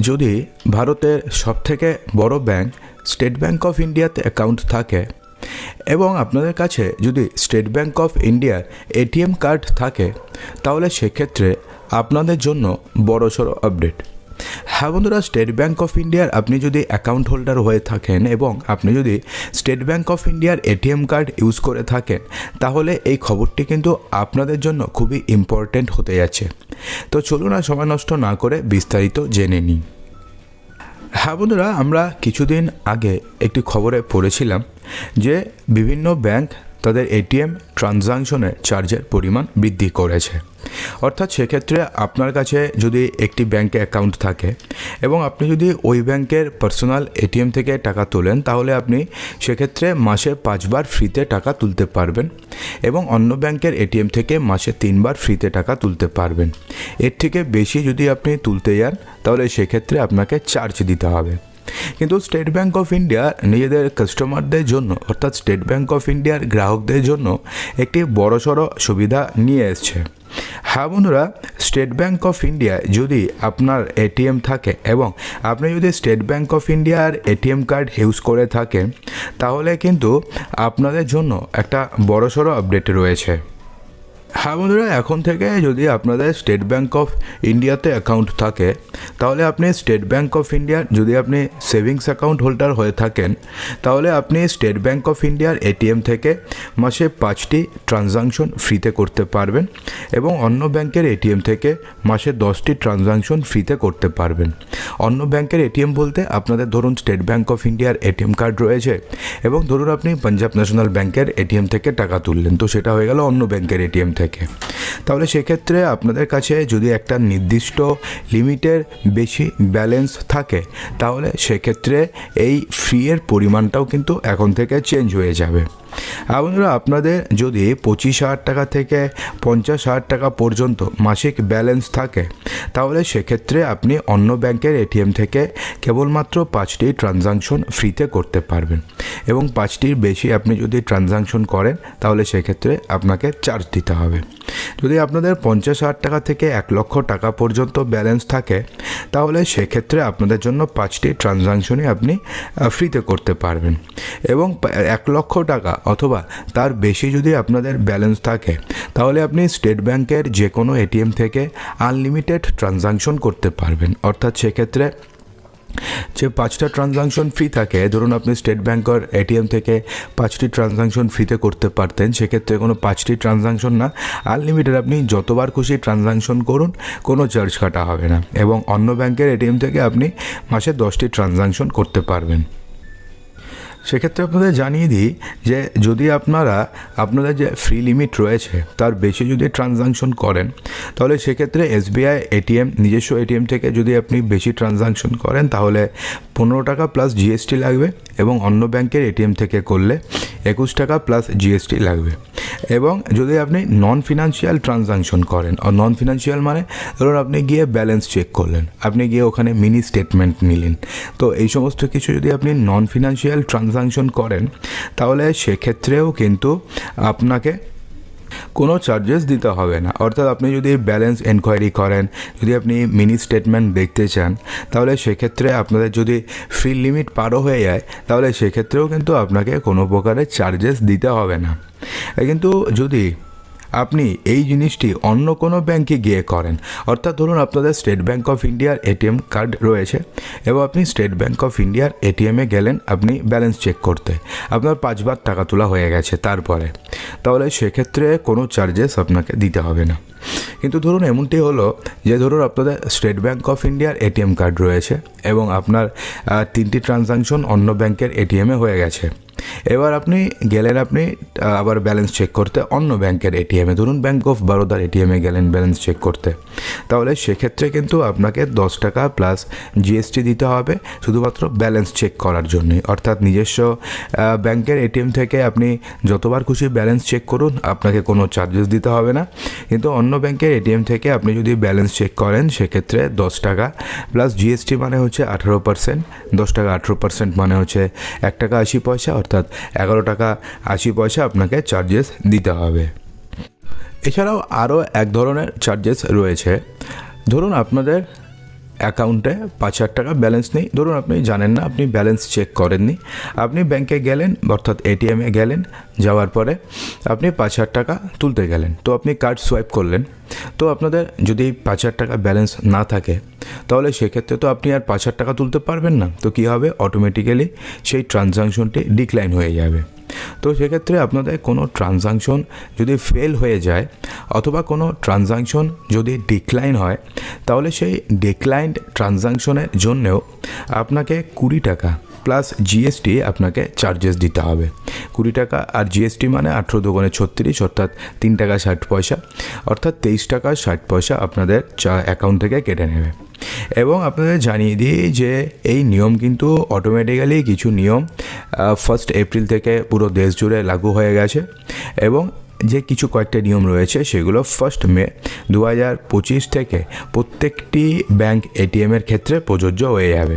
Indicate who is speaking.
Speaker 1: যদি ভারতের সবথেকে বড় ব্যাংক স্টেট ব্যাংক অফ ইন্ডিয়াতে অ্যাকাউন্ট থাকে এবং আপনাদের কাছে যদি স্টেট ব্যাংক অফ ইন্ডিয়ার এটিএম কার্ড থাকে, তাহলে সেক্ষেত্রে আপনাদের জন্য বড়সড় আপডেট হ্যাঁ বন্ধুরা স্টেট ব্যাঙ্ক অফ ইন্ডিয়ার আপনি যদি অ্যাকাউন্ট হোল্ডার হয়ে থাকেন এবং আপনি যদি স্টেট ব্যাঙ্ক অফ ইন্ডিয়ার এটিএম কার্ড ইউজ করে থাকেন, তাহলে এই খবরটি কিন্তু আপনাদের জন্য খুবই ইম্পর্ট্যান্ট হতে যাচ্ছে। তো চলুন আর সময় নষ্ট না করে বিস্তারিত জেনে নিই। হ্যাঁ বন্ধুরা, আমরা কিছুদিন আগে একটি খবরে পড়েছিলাম যে বিভিন্ন ব্যাংক তাদের এটিএম ট্রানজাকশনে চার্জের পরিমাণ বৃদ্ধি করেছে। অর্থাৎ সেক্ষেত্রে আপনার কাছে যদি একটি ব্যাংকে অ্যাকাউন্ট থাকে এবং আপনি যদি ওই ব্যাংকের পার্সোনাল এটিএম থেকে টাকা তোলেন, তাহলে আপনি সেক্ষেত্রে মাসে পাঁচবার ফ্রিতে টাকা তুলতে পারবেন এবং অন্য ব্যাংকের এটিএম থেকে মাসে তিনবার ফ্রিতে টাকা তুলতে পারবেন। এর থেকে বেশি যদি আপনি তুলতে যান, তাহলে সেক্ষেত্রে আপনাকে চার্জ দিতে হবে। কিন্তু স্টেট ব্যাঙ্ক অফ ইন্ডিয়া নিজেদের কাস্টমারদের জন্য, অর্থাৎ স্টেট ব্যাঙ্ক অফ ইন্ডিয়ার গ্রাহকদের জন্য একটি বড়সড় সুবিধা নিয়ে এসছে। হ্যাঁ বন্ধুরা স্টেট ব্যাঙ্ক অফ ইন্ডিয়ায় যদি আপনার এটিএম থাকে এবং আপনি যদি স্টেট ব্যাঙ্ক অফ ইন্ডিয়ার এটিএম কার্ড ইউজ করে থাকেন, তাহলে কিন্তু আপনাদের জন্য একটা বড়সড় আপডেট রয়েছে। হ্যাঁ বন্ধুরা, এখন থেকে যদি আপনাদের স্টেট ব্যাঙ্ক অফ ইন্ডিয়াতে অ্যাকাউন্ট থাকে, তাহলে আপনি স্টেট ব্যাঙ্ক অফ ইন্ডিয়ার যদি আপনি সেভিংস অ্যাকাউন্ট হোল্ডার হয়ে থাকেন, তাহলে আপনি স্টেট ব্যাঙ্ক অফ ইন্ডিয়ার এটিএম থেকে মাসে পাঁচটি ট্রানজাকশন ফ্রিতে করতে পারবেন এবং অন্য ব্যাংকের এটিএম থেকে মাসে দশটি ট্রানজাকশন ফ্রিতে করতে পারবেন। অন্য ব্যাংকের এটিএম বলতে আপনাদের ধরুন স্টেট ব্যাঙ্ক অফ ইন্ডিয়ার এটিএম কার্ড রয়েছে এবং ধরুন আপনি পাঞ্জাব ন্যাশনাল ব্যাংকের এটিএম থেকে টাকা তুললেন, তো সেটা হয়ে গেল অন্য ব্যাংকের এটিএম থেকে। তাহলে সেক্ষেত্রে আপনাদের কাছে যদি একটা নির্দিষ্ট লিমিটের বেশি ব্যালেন্স থাকে, তাহলে সেক্ষেত্রে এই ফ্রিয়ের পরিমাণটাও কিন্তু এখন থেকে চেঞ্জ হয়ে যাবে। বন্ধুরা আপনাদের যদি পঁচিশ হাজার টাকা থেকে পঞ্চাশ হাজার টাকা পর্যন্ত মাসিক ব্যালেন্স থাকে, তাহলে সেক্ষেত্রে আপনি অন্য ব্যাংকের এটিএম থেকে কেবলমাত্র পাঁচটি ট্রানজাকশন ফ্রিতে করতে পারবেন। এবং পাঁচটির বেশি আপনি যদি ট্রানজাকশন করেন, তাহলে সেক্ষেত্রে আপনাকে চার্জ দিতে হবে। যদি আপনাদের পঞ্চাশ হাজার টাকা থেকে এক লক্ষ টাকা পর্যন্ত ব্যালেন্স থাকে, তাহলে সেক্ষেত্রে আপনাদের জন্য পাঁচটি ট্রানজাকশনই আপনি ফ্রিতে করতে পারবেন। এবং এক লক্ষ টাকা অথবা তার বেশি যদি আপনাদের ব্যালেন্স থাকে, তাহলে আপনি স্টেট ব্যাংকের যে কোনো এটিএম থেকে আনলিমিটেড ট্রানজাকশন করতে পারবেন। অর্থাৎ সেক্ষেত্রে যে পাঁচটা ট্রানজাকশন ফ্রি থাকে, ধরুন আপনি স্টেট ব্যাংকের এটিএম থেকে পাঁচটি ট্রানজাকশন ফ্রিতে করতে পারতেন, সেক্ষেত্রে কোনো পাঁচটি ট্রানজাকশন না। আনলিমিটেড আপনি যতবার খুশি ট্রানজাকশন করুন, কোনো চার্জ কাটা হবে না। এবং অন্য ব্যাংকের এটিএম থেকে আপনি মাসে দশটি ট্রানজাকশন করতে পারবেন। সেক্ষেত্রে আপনাদের জানিয়ে দিই যে যদি আপনারা, আপনাদের যে ফ্রি লিমিট রয়েছে, তার বেশি যদি ট্রানজাকশন করেন, তাহলে সেক্ষেত্রে এসবিআই এটিএম নিজস্ব এটিএম থেকে যদি আপনি বেশি ট্রানজাকশন করেন, তাহলে পনেরো টাকা প্লাস জিএসটি লাগবে এবং অন্য ব্যাংকের এটিএম থেকে করলে একুশ টাকা প্লাস জিএসটি লাগবে। এবং যদি আপনি নন ফিনান্সিয়াল ট্রানজাকশন করেন, আর নন ফিনান্সিয়াল মানে ধরুন আপনি গিয়ে ব্যালেন্স চেক করলেন, আপনি গিয়ে ওখানে মিনি স্টেটমেন্ট নিলেন। তো এই সমস্ত কিছু যদি আপনি নন ফিনান্সিয়াল ট্রানজাকশন করেন, তাহলে সেক্ষেত্রেও কিন্তু আপনাকে কোনো চার্জেস দিতে হবে না। অর্থাৎ আপনি যদি ব্যালেন্স এনকোয়ারি করেন, যদি আপনি মিনি স্টেটমেন্ট দেখতে চান, তাহলে সেক্ষেত্রে আপনাদের যদি ফ্রি লিমিট পারও হয়ে যায়, তাহলে সেক্ষেত্রেও কিন্তু আপনাকে কোনো প্রকারের চার্জেস দিতে হবে না। কিন্তু যদি আপনি এই জিনিসটি অন্য কোনো ব্যাংকে গিয়ে করেন। অর্থাৎ ধরুন আপনাদের স্টেট ব্যাংক অফ ইন্ডিয়ার এটিএম কার্ড রয়েছে এবং আপনি স্টেট ব্যাংক অফ ইন্ডিয়ার এটিএমে গেলেন আপনি ব্যালেন্স চেক করতে। আপনার পাঁচবার টাকা তোলা হয়ে গেছে তারপরে। তাহলে সেক্ষেত্রে কোনো চার্জেস আপনাকে দিতে হবে না। কিন্তু ধরুন এমনটি হলো যে ধরুন আপনাদের স্টেট ব্যাংক অফ ইন্ডিয়ার এটিএম কার্ড রয়েছে এবং আপনার তিনটি ট্রানজাকশন অন্য ব্যাংকের এটিএমে হয়ে গেছে। এবার আপনি গেলেন আপনি আবার ব্যালেন্স চেক করতে অন্য ব্যাংকের এটিএমে ধরুন ব্যাংক অফ বরোদার এটিএমে গেলেন ব্যালেন্স চেক করতে। তাহলে সেক্ষেত্রে কিন্তু আপনাকে দশ টাকা প্লাস জিএসটি দিতে হবে, শুধুমাত্র ব্যালেন্স চেক করার জন্যই। অর্থাৎ নিজস্ব ব্যাংকের এটিএম থেকে আপনি যতবার খুশি ব্যালেন্স চেক করুন, আপনাকে কোনো চার্জেস দিতে হবে না। কিন্তু অন্য ব্যাংকের এটিএম থেকে আপনি যদি ব্যালেন্স চেক করেন, সেক্ষেত্রে দশ টাকা প্লাস জিএসটি মানে হচ্ছে আঠেরো পার্সেন্ট দশ টাকা আঠেরো পার্সেন্ট মানে হচ্ছে এক টাকা আশি পয়সা অর্থাৎ এগারো টাকা আশি পয়সা আপনাকে চার্জেস দিতে হবে। এছাড়াও আরও এক ধরনের চার্জেস রয়েছে। ধরুন আপনাদের অ্যাকাউন্টে পাঁচ হাজার টাকা ব্যালেন্স নেই। ধরুন আপনি জানেন না, আপনি ব্যালেন্স চেক করেননি। আপনি ব্যাংকে গেলেন, অর্থাৎ এটিএমে গেলেন, যাওয়ার পরে আপনি পাঁচ হাজার টাকা তুলতে গেলেন। তো আপনি কার্ড সোয়াইপ করলেন। তো আপনাদের যদি পাঁচ হাজার টাকা ব্যালেন্স না থাকে, তাহলে সেক্ষেত্রে তো আপনি আর পাঁচ হাজার টাকা তুলতে পারবেন না। তো কী হবে? অটোমেটিক্যালি সেই ট্রানজাকশনটি ডিক্লাইন হয়ে যাবে। তো সেক্ষেত্রে আপনাদের কোনো ট্রানজাকশন যদি ফেল হয়ে যায় অথবা কোনো ট্রানজাকশন যদি ডিক্লাইন হয়, তাহলে সেই ডিক্লাইন্ড ট্রানজাকশনের জন্যেও আপনাকে কুড়ি টাকা প্লাস জিএসটি আপনাকে চার্জেস দিতে হবে। কুড়ি টাকা আর জিএসটি মানে আঠেরো দোকানে ছত্রিশ, অর্থাৎ তিন টাকা ষাট পয়সা, অর্থাৎ তেইশ টাকা ষাট পয়সা আপনাদের চা অ্যাকাউন্ট থেকে কেটে নেবে। এবং আপনাদের জানিয়ে দিই যে এই নিয়ম কিন্তু অটোমেটিক্যালি কিছু নিয়ম ফার্স্ট এপ্রিল থেকে পুরো দেশ জুড়ে লাগু হয়ে গেছে। এবং যে কিছু কয়েকটা নিয়ম রয়েছে সেগুলো ফার্স্ট মে দু হাজার পঁচিশ থেকে প্রত্যেকটি ব্যাংক এটিএমের ক্ষেত্রে প্রযোজ্য হয়ে যাবে।